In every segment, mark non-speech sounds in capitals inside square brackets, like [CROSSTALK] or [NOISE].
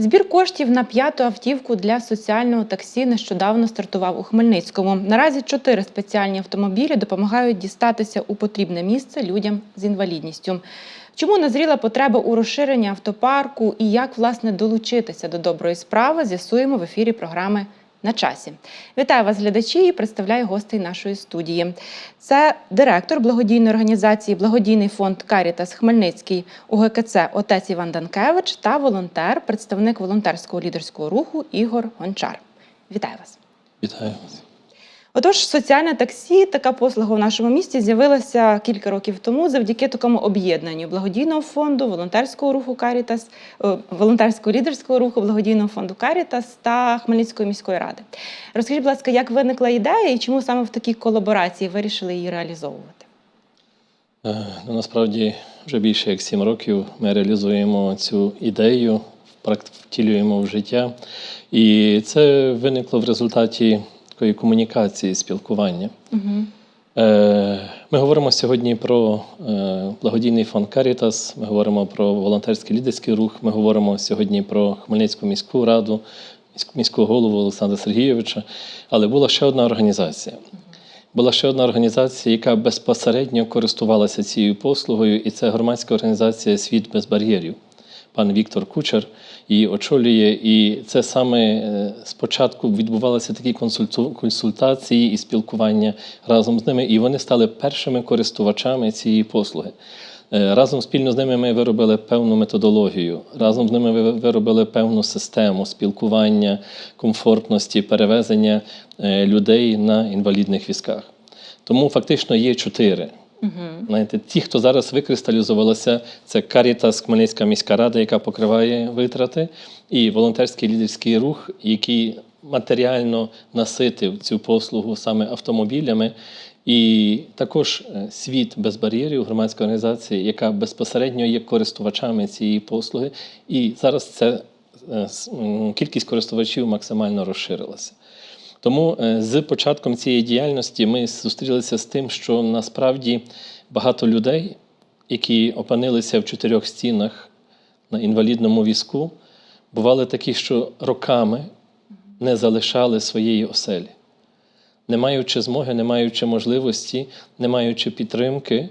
Збір коштів на п'яту автівку для соціального таксі нещодавно стартував у Хмельницькому. Наразі чотири спеціальні автомобілі допомагають дістатися у потрібне місце людям з інвалідністю. Чому назріла потреба у розширенні автопарку і як власне долучитися до доброї справи, з'ясуємо в ефірі програми на часі. Вітаю вас, глядачі, і представляю гостей нашої студії. Це директор благодійної організації Благодійний фонд Карітас Хмельницький УГКЦ отець Іван Данкевич та волонтер, представник волонтерського лідерського руху Ігор Гончар. Вітаю вас. Вітаю вас. Отож, соціальне таксі, така послуга в нашому місті з'явилася кілька років тому завдяки такому об'єднанню благодійного фонду, волонтерського руху Карітас, е, волонтерського лідерського руху благодійного фонду Карітас та Хмельницької міської ради. Розкажіть, будь ласка, як виникла ідея і чому саме в такій колаборації вирішили її реалізовувати? Е, Ну, насправді вже більше як сім років ми реалізуємо цю ідею, втілюємо в життя. І це виникло в результаті такої комунікації, спілкування. Угу. Е, Ми говоримо сьогодні про е, благодійний фонд Карітас, ми говоримо про волонтерський лідерський рух, ми говоримо сьогодні про Хмельницьку міську раду, міськ- міського голову Олександра Сергійовича. Але була ще одна організація. Була ще одна організація, яка безпосередньо користувалася цією послугою, і це громадська організація Світ без бар'єрів. Пан Віктор Кучер її очолює. І це саме е, спочатку відбувалися такі консультації і спілкування разом з ними, і вони стали першими користувачами цієї послуги. Е, Разом спільно з ними ми виробили певну методологію, разом з ними ви- виробили певну систему спілкування, комфортності, перевезення е, людей на інвалідних візках. Тому фактично є чотири. Угу. Знаєте, ті, хто зараз викристалізувалися, це Карітас Хмельницька міська рада, яка покриває витрати, і волонтерський лідерський рух, який матеріально наситив цю послугу саме автомобілями. І також е, світ без бар'єрів, громадська організація, яка безпосередньо є користувачами цієї послуги. І зараз це е, кількість користувачів максимально розширилася. Тому е, з початком цієї діяльності ми зустрілися з тим, що насправді багато людей, які опинилися в чотирьох стінах на інвалідному візку, бували такі, що роками не залишали своєї оселі, не маючи змоги, не маючи можливості, не маючи підтримки,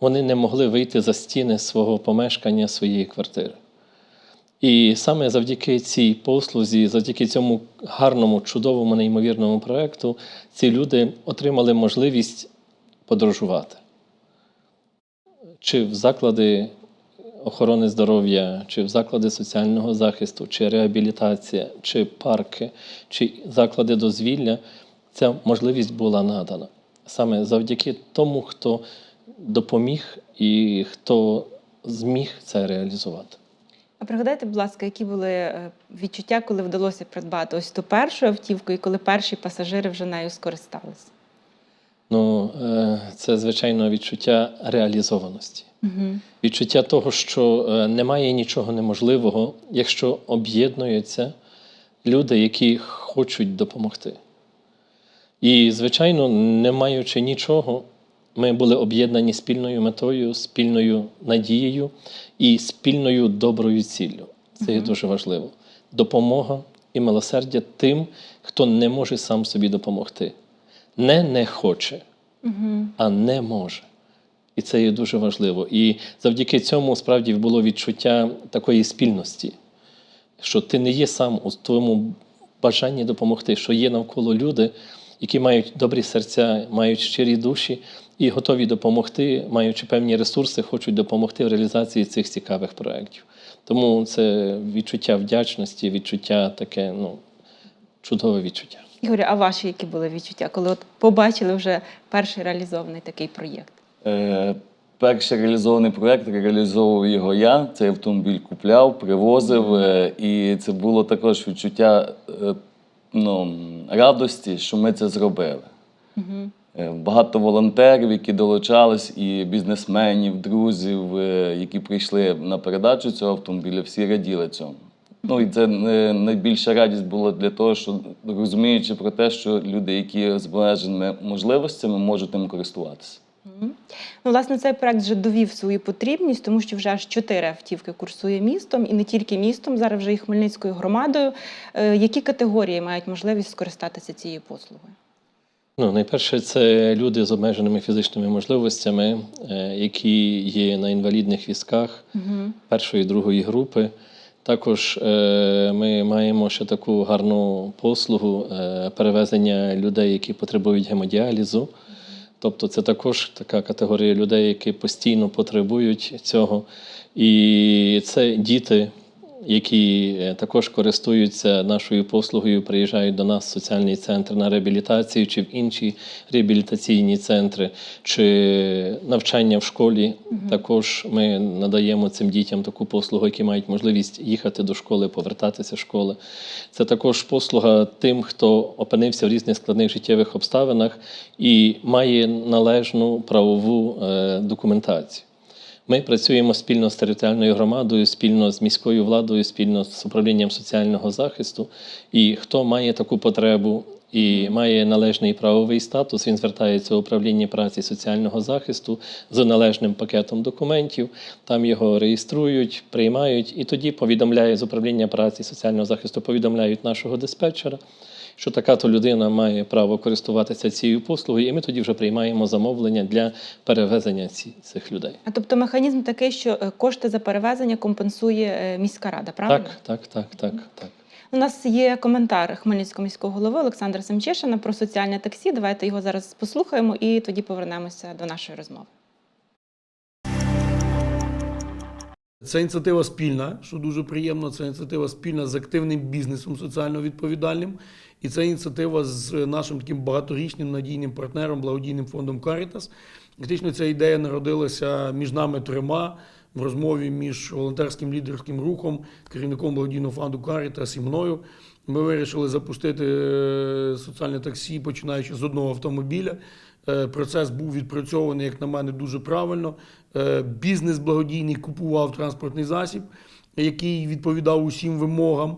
вони не могли вийти за стіни свого помешкання, своєї квартири. І саме завдяки цій послузі, завдяки цьому гарному, чудовому, неймовірному проєкту, ці люди отримали можливість подорожувати. Чи в заклади охорони здоров'я, чи в заклади соціального захисту, чи реабілітація, чи парки, чи заклади дозвілля, ця можливість була надана. Саме завдяки тому, хто допоміг і хто зміг це реалізувати. А пригадайте, будь ласка, які були е, відчуття, коли вдалося придбати ось ту першу автівку і коли перші пасажири вже нею скористалися? Ну, е, це звичайно відчуття реалізованості. Угу. Відчуття того, що е, немає нічого неможливого, якщо об'єднуються люди, які хочуть допомогти. І, звичайно, не маючи нічого, ми були об'єднані спільною метою, спільною надією і спільною доброю ціллю. Це є дуже важливо. Допомога і милосердя тим, хто не може сам собі допомогти. Не не хоче, а не може. І це є дуже важливо. І завдяки цьому справді було відчуття такої спільності, що ти не є сам у твоєму бажанні допомогти, що є навколо люди, які мають добрі серця, мають щирі душі і готові допомогти, маючи певні ресурси, хочуть допомогти в реалізації цих цікавих проєктів. Тому це відчуття вдячності, відчуття таке, ну, чудове відчуття. Ігорю, а ваші які були відчуття, коли от побачили вже перший реалізований такий проєкт? Е, Перший реалізований проєкт реалізовував його я. Цей автомобіль купляв, привозив, е, і це було також відчуття е, ну, радості, що ми це зробили. Угу. Е, Багато волонтерів, які долучались, і бізнесменів, друзів, е, які прийшли на передачу цього автомобіля, всі раділи цьому. Ну і це е, найбільша радість була для того, що розуміючи про те, що люди, які з обмеженими можливостями, можуть ним користуватися. Ну, власне, цей проект вже довів свою потрібність, тому що вже аж чотири автівки курсує містом, і не тільки містом, зараз вже і Хмельницькою громадою. Які категорії мають можливість скористатися цією послугою? Ну, найперше, це люди з обмеженими фізичними можливостями, е, які є на інвалідних візках Угу. першої другої групи. Також е, ми маємо ще таку гарну послугу е, перевезення людей, які потребують гемодіалізу. Тобто це також така категорія людей, які постійно потребують цього. І це діти, які е, також користуються нашою послугою, приїжджають до нас в соціальний центр на реабілітацію чи в інші реабілітаційні центри, чи навчання в школі. Також ми надаємо цим дітям таку послугу, які мають можливість їхати до школи, повертатися з школи. Це також послуга тим, хто опинився в різних складних життєвих обставинах і має належну правову е, документацію. Ми працюємо спільно з територіальною громадою, спільно з міською владою, спільно з управлінням соціального захисту. І хто має таку потребу і має належний правовий статус, він звертається в управління праці соціального захисту з належним пакетом документів. Там його реєструють, приймають, і тоді повідомляє з управління праці соціального захисту, повідомляють нашого диспетчера. Що така то людина має право користуватися цією послугою, і ми тоді вже приймаємо замовлення для перевезення ці, цих людей. А тобто механізм такий, що е, кошти за перевезення компенсує е, міська рада, правильно? Так, так, так, так, так. У нас є коментар Хмельницького міського голови Олександра Семчишина про соціальне таксі. Давайте його зараз послухаємо і тоді повернемося до нашої розмови. Це ініціатива спільна, що дуже приємно. Це ініціатива спільна з активним бізнесом соціально відповідальним. І це ініціатива з нашим таким багаторічним надійним партнером, благодійним фондом Caritas. Фактично, ця ідея народилася між нами трьома в розмові між волонтерським лідерським рухом, керівником благодійного фонду Caritas і мною. Ми вирішили запустити е, соціальне таксі, починаючи з одного автомобіля. Е, Процес був відпрацьований, як на мене, дуже правильно. Е, Бізнес благодійний купував транспортний засіб, який відповідав усім вимогам.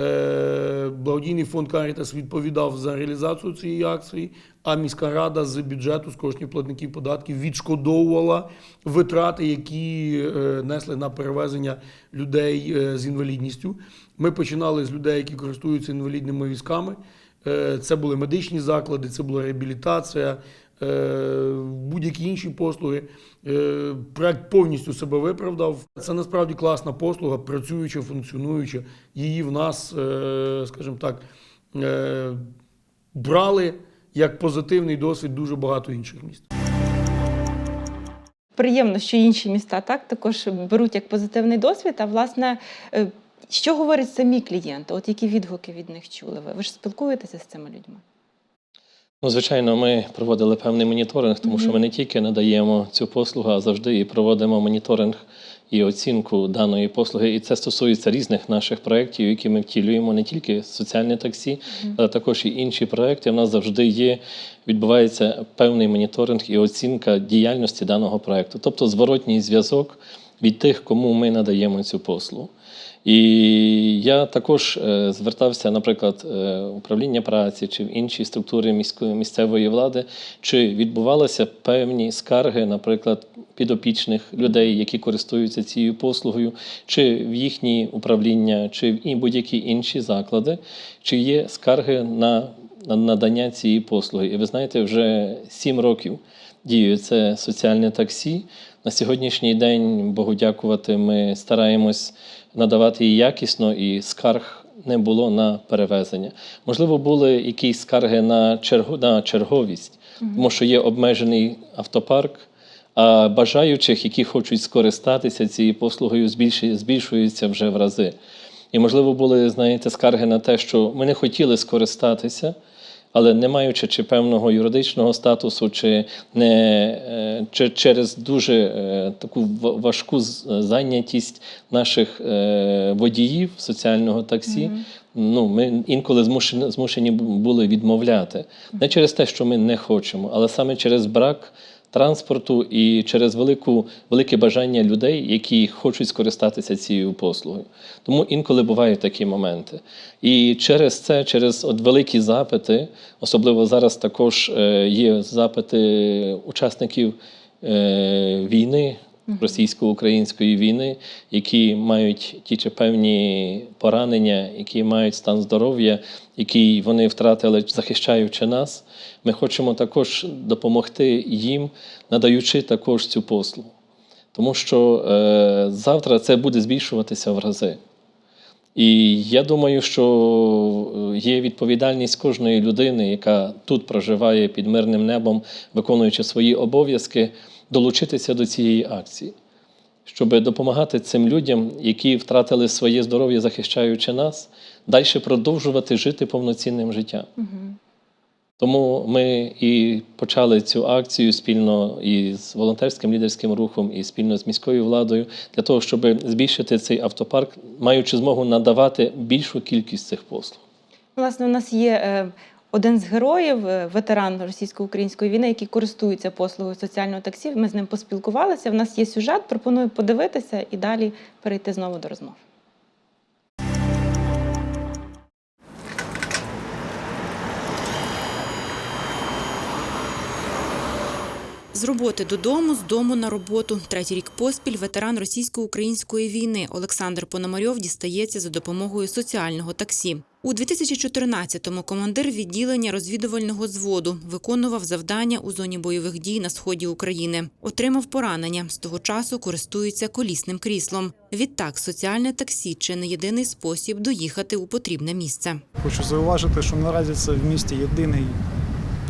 Е, Благодійний фонд Caritas відповідав за реалізацію цієї акції, а міська рада з бюджету, з коштів платників податків відшкодовувала витрати, які е, несли на перевезення людей е, з інвалідністю. Ми починали з людей, які користуються інвалідними візками. Е, Це були медичні заклади, це була реабілітація, будь-які інші послуги. Е, Проект повністю себе виправдав. Це насправді класна послуга, працююча, функціонуюча. Її в нас, е, скажімо так, е, брали як позитивний досвід дуже багато інших міст. Приємно, що інші міста так також беруть як позитивний досвід. А власне, е, що говорять самі клієнти? От які відгуки від них чули ви? Ви ж спілкуєтеся з цими людьми? Ну, звичайно, ми проводили певний моніторинг, тому що ми не тільки надаємо цю послугу, а завжди і проводимо моніторинг і оцінку даної послуги. І це стосується різних наших проєктів, які ми втілюємо, не тільки соціальне таксі, але також і інші проєкти. У нас завжди є, відбувається певний моніторинг і оцінка діяльності даного проєкту, тобто зворотній зв'язок від тих, кому ми надаємо цю послугу. І я також е, звертався, наприклад, е, управління праці чи в інші структури міської місцевої влади, чи відбувалися певні скарги, наприклад, підопічних людей, які користуються цією послугою, чи в їхні управління, чи в будь-які інші заклади, чи є скарги на надання цієї послуги. І ви знаєте, вже сім років діє це соціальне таксі. На сьогоднішній день, Богу дякувати, ми стараємось надавати її якісно, і скарг не було на перевезення. Можливо, були якісь скарги на, чергу, на черговість, тому що є обмежений автопарк. А бажаючих, які хочуть скористатися цією послугою, збільшується вже в рази. І, можливо, були, знаєте, скарги на те, що ми не хотіли скористатися, але не маючи чи певного юридичного статусу, чи не е, чи через дуже е, таку важку зайнятість наших е, водіїв соціального таксі. Ну, ми інколи змушені, змушені були відмовляти. Не через те, що ми не хочемо, але саме через брак транспорту і через велику, велике бажання людей, які хочуть скористатися цією послугою. Тому інколи бувають такі моменти. І через це, через от великі запити, особливо зараз також е, є запити учасників е, війни, російсько-української війни, які мають ті чи певні поранення, які мають стан здоров'я, який вони втратили, захищаючи нас. Ми хочемо також допомогти їм, надаючи також цю послугу. Тому що е, завтра це буде збільшуватися в рази. І я думаю, що е, є відповідальність кожної людини, яка тут проживає під мирним небом, виконуючи свої обов'язки, долучитися до цієї акції, щоб допомагати цим людям, які втратили своє здоров'я, захищаючи нас, далі продовжувати жити повноцінним життям. Тому ми і почали цю акцію спільно із волонтерським лідерським рухом, і спільно з міською владою для того, щоб збільшити цей автопарк, маючи змогу надавати більшу кількість цих послуг. Власне, у нас є е, один з героїв, е, ветеран російсько-української війни, який користується послугою соціального таксі. Ми з ним поспілкувалися. В нас є сюжет, пропоную подивитися і далі перейти знову до розмов. З роботи додому, з дому на роботу. Третій рік поспіль ветеран російсько-української війни Олександр Пономарьов дістається за допомогою соціального таксі. У 2014-му командир відділення розвідувального зводу виконував завдання у зоні бойових дій на сході України. Отримав поранення. З того часу користується колісним кріслом. Відтак, соціальне таксі чи не єдиний спосіб доїхати у потрібне місце. Хочу зауважити, що наразі це в місті єдиний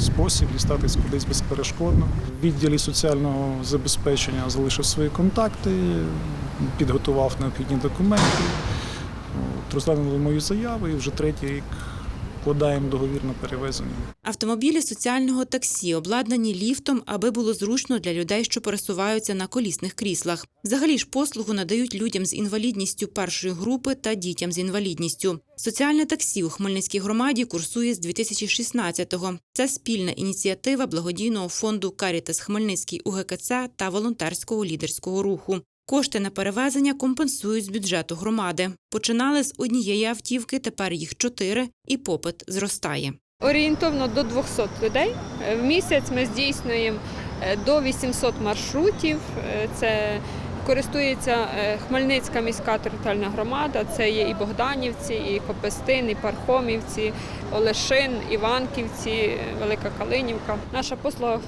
спосіб дістатись кудись безперешкодно. В відділі соціального забезпечення залишив свої контакти, підготував необхідні документи. Розглянули мою заяву і вже третій рік вкладаємо договір на перевезення. Автомобілі соціального таксі обладнані ліфтом, аби було зручно для людей, що пересуваються на колісних кріслах. Взагалі ж послугу надають людям з інвалідністю першої групи та дітям з інвалідністю. Соціальне таксі у Хмельницькій громаді курсує з 2016-го. Це спільна ініціатива благодійного фонду Карітас Хмельницький УГКЦ та волонтерського лідерського руху. Кошти на перевезення компенсують з бюджету громади. Починали з однієї автівки, тепер їх чотири, і попит зростає. Орієнтовно до 200 людей. В місяць ми здійснюємо е, до 800 маршрутів. Е, Це користується е, Хмельницька міська територіальна громада. Це є і Богданівці, і Копестин, і Пархомівці, Олешин, Іванківці, Велика Калинівка. Наша послуга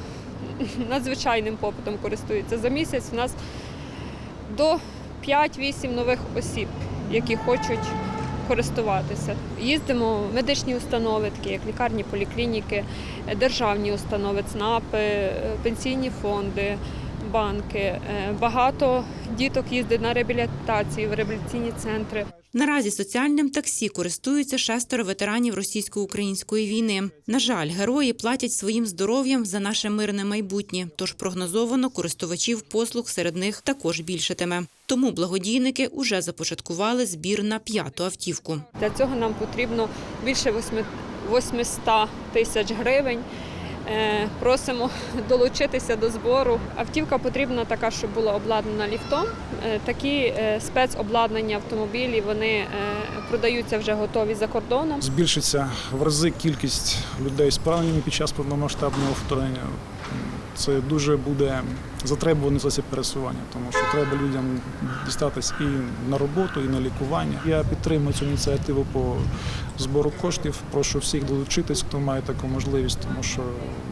[LAUGHS] надзвичайним попитом користується. За місяць у нас до 5-8 нових осіб, які хочуть користуватися. Їздимо в медичні установи, такі як лікарні, поліклініки, державні установи, ЦНАПи, е, пенсійні фонди, банки. Е, Багато діток їздить на реабілітації, в реабілітаційні центри. Наразі соціальним таксі користуються шестеро ветеранів російсько-української війни. На жаль, герої платять своїм здоров'ям за наше мирне майбутнє, тож прогнозовано користувачів послуг серед них також більшатиме. Тому благодійники уже започаткували збір на п'яту автівку. Для цього нам потрібно більше восьми- 800 тисяч гривень. Е, Просимо долучитися до збору. Автівка потрібна така, щоб була обладнана ліфтом. Е, Такі е, спецобладнання автомобілі вони е, продаються вже готові за кордоном. Збільшиться в рази кількість людей з під час повномасштабного вторгнення. Це дуже буде затребуваний засіб пересування, тому що треба людям дістатись і на роботу, і на лікування. Я підтримую цю ініціативу по збору коштів. Прошу всіх долучитись, хто має таку можливість, тому що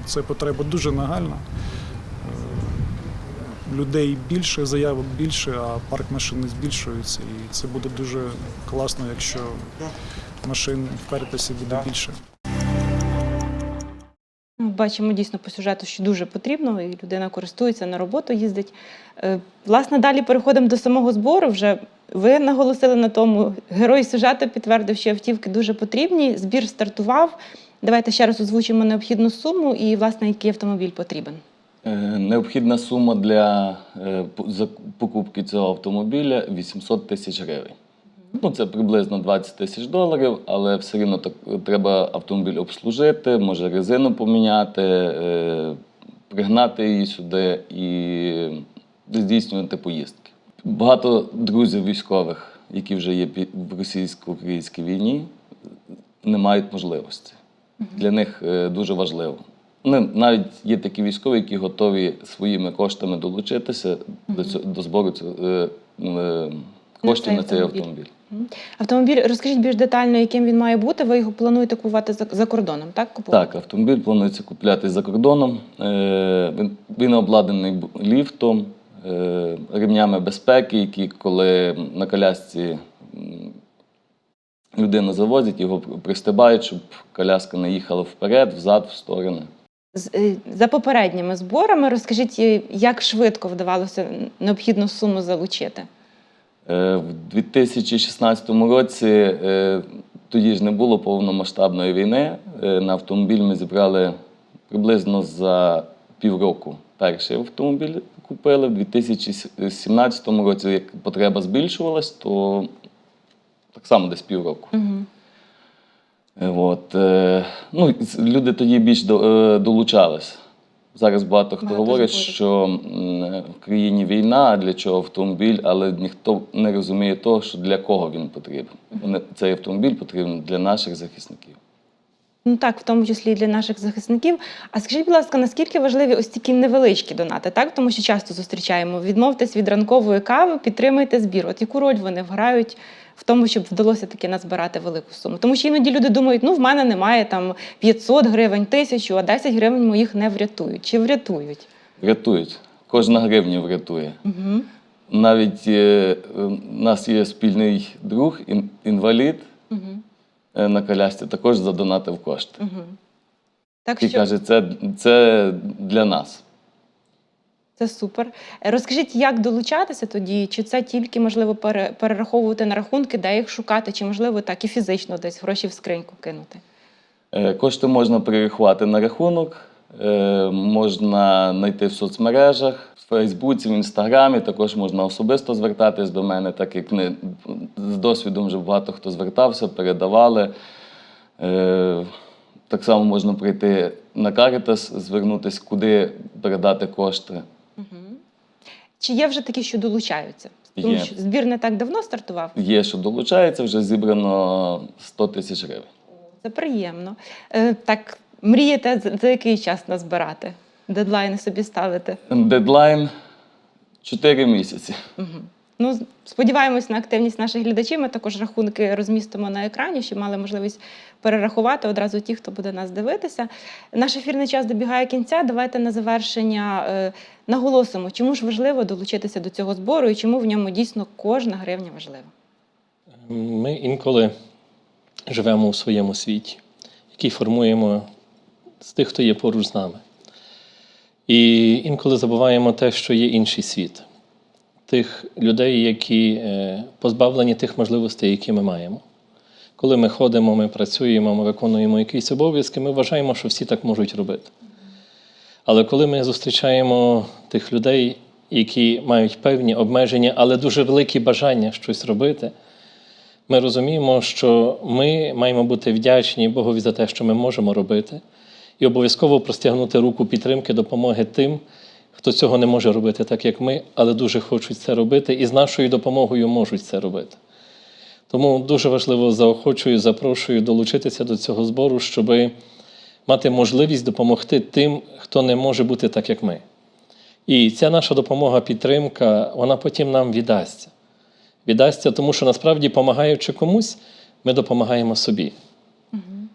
це потреба дуже нагальна. Людей більше, заявок більше, а парк машин не збільшується. І це буде дуже класно, якщо машин в Карітасі буде більше. Ну, Бачимо дійсно по сюжету, що дуже потрібно, і людина користується на роботу, їздить. Е, Власне, далі переходимо до самого збору. Вже ви наголосили на тому. Герой сюжету підтвердив, що автівки дуже потрібні. Збір стартував. Давайте ще раз озвучимо необхідну суму і, власне, який автомобіль потрібен. Е, Необхідна сума для е, покупки цього автомобіля 800 тисяч гривень. Ну, це приблизно 20 тисяч доларів, але все рівно так, треба автомобіль обслужити, може резину поміняти, е, пригнати її сюди і здійснювати поїздки. Багато друзів військових, які вже є в російсько-українській війні, не мають можливості. Для них е, дуже важливо. Ну, навіть є такі військові, які готові своїми коштами долучитися до, цього, до збору цього, е, е, коштів на цей автомобіль. автомобіль. Автомобіль, розкажіть більш детально, яким він має бути. Ви його плануєте купувати за, за кордоном, так? Купувати? Так, автомобіль планується купляти за кордоном. Е, Він, він обладнаний ліфтом, е, ремнями безпеки, які коли на колясці людину завозять, його пристибають, щоб коляска не їхала вперед, взад, в сторони. Е, За попередніми зборами розкажіть, е, як швидко вдавалося необхідну суму залучити. Е, В 2016 році тоді ж не було повномасштабної війни. На автомобіль ми зібрали приблизно за півроку. Перший автомобіль купили. В 2017 році, як потреба збільшувалась, то так само десь півроку. Угу. Е, От, е, ну, люди тоді більш до, е, долучались. Зараз багато хто Багато говорить, зборів. що в країні війна, а для чого автомобіль, але ніхто не розуміє того, що для кого він потрібен. Цей автомобіль потрібен для наших захисників. Ну так, в тому числі і для наших захисників. А скажіть, будь ласка, наскільки важливі ось такі невеличкі донати, так? Тому що часто зустрічаємо. Відмовтесь від ранкової кави, підтримайте збір. От яку роль вони грають в тому, щоб вдалося таки назбирати велику суму? Тому що іноді люди думають, ну в мене немає там 500 гривень, тисячу, а 10 гривень моїх не врятують. Чи врятують? Врятують. Кожна гривня врятує. Угу. Навіть е, е, у нас є спільний друг, ін- інвалід Угу. е, на колясці, також задонатив кошти. Угу. Так І що каже, це, це для нас. Це супер. Е, Розкажіть, як долучатися тоді? Чи це тільки можливо перераховувати на рахунки, де їх шукати, чи можливо так і фізично десь гроші в скриньку кинути? Е, Кошти можна перерахувати на рахунок, е, можна знайти в соцмережах, в Фейсбуці, в Інстаграмі. Також можна особисто звертатись до мене, так як не, з досвідом вже багато хто звертався, передавали. Так само можна прийти на Caritas, звернутися, куди передати кошти. Чи є вже такі, що долучаються? Тому Є. що збір не так давно стартував. Є, що долучається, вже зібрано 100 тисяч гривень. Це приємно. Е, так, мрієте за, за який час назбирати? Дедлайни собі ставити? Дедлайн 4 місяці. Угу. Ну, сподіваємось на активність наших глядачів. Ми також рахунки розмістимо на екрані, щоб мали можливість перерахувати одразу ті, хто буде нас дивитися. Наш ефірний час добігає кінця. Давайте на завершення е, наголосимо, чому ж важливо долучитися до цього збору і чому в ньому дійсно кожна гривня важлива. Ми інколи живемо у своєму світі, який формуємо з тих, хто є поруч з нами. І інколи забуваємо те, що є інший світ, тих людей, які е, позбавлені тих можливостей, які ми маємо. Коли ми ходимо, ми працюємо, ми виконуємо якісь обов'язки, ми вважаємо, що всі так можуть робити. Але коли ми зустрічаємо тих людей, які мають певні обмеження, але дуже великі бажання щось робити, ми розуміємо, що ми маємо бути вдячні Богові за те, що ми можемо робити, і обов'язково простягнути руку підтримки, допомоги тим, хто цього не може робити так, як ми, але дуже хочуть це робити, і з нашою допомогою можуть це робити. Тому дуже важливо заохочую, запрошую долучитися до цього збору, щоб мати можливість допомогти тим, хто не може бути так, як ми. І ця наша допомога, підтримка, вона потім нам віддасться. Віддасться, тому що насправді, допомагаючи комусь, ми допомагаємо собі.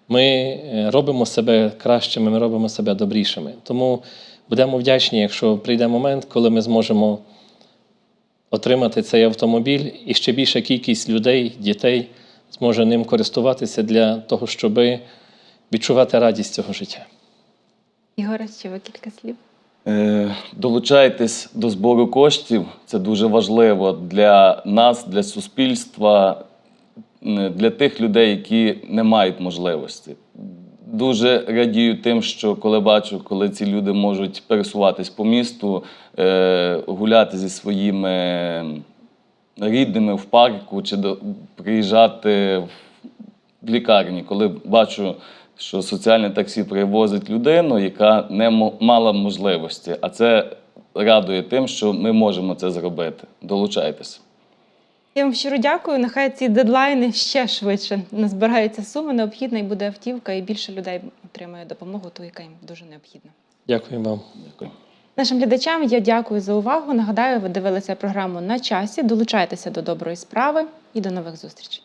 Ми е, робимо себе кращими, ми робимо себе добрішими. Тому будемо вдячні, якщо прийде момент, коли ми зможемо отримати цей автомобіль, і ще більша кількість людей, дітей зможе ним користуватися для того, щоб відчувати радість цього життя. Ігоре, ще ви кілька слів. Е, Долучайтесь до збору коштів. Це дуже важливо для нас, для суспільства, для тих людей, які не мають можливості. Дуже радію тим, що коли бачу, коли ці люди можуть пересуватись по місту, е, гуляти зі своїми рідними в парку чи приїжджати в лікарні, коли бачу що соціальне таксі перевозить людину, яка не мала можливості. А це радує тим, що ми можемо це зробити. Долучайтеся. Я вам щиро дякую. Нехай ці дедлайни ще швидше назбираються суми необхідна і буде автівка, і більше людей отримає допомогу, ту, яка їм дуже необхідна. Дякую вам. Дякую. Нашим глядачам я дякую за увагу. Нагадаю, ви дивилися програму на часі. Долучайтеся до доброї справи і до нових зустрічей.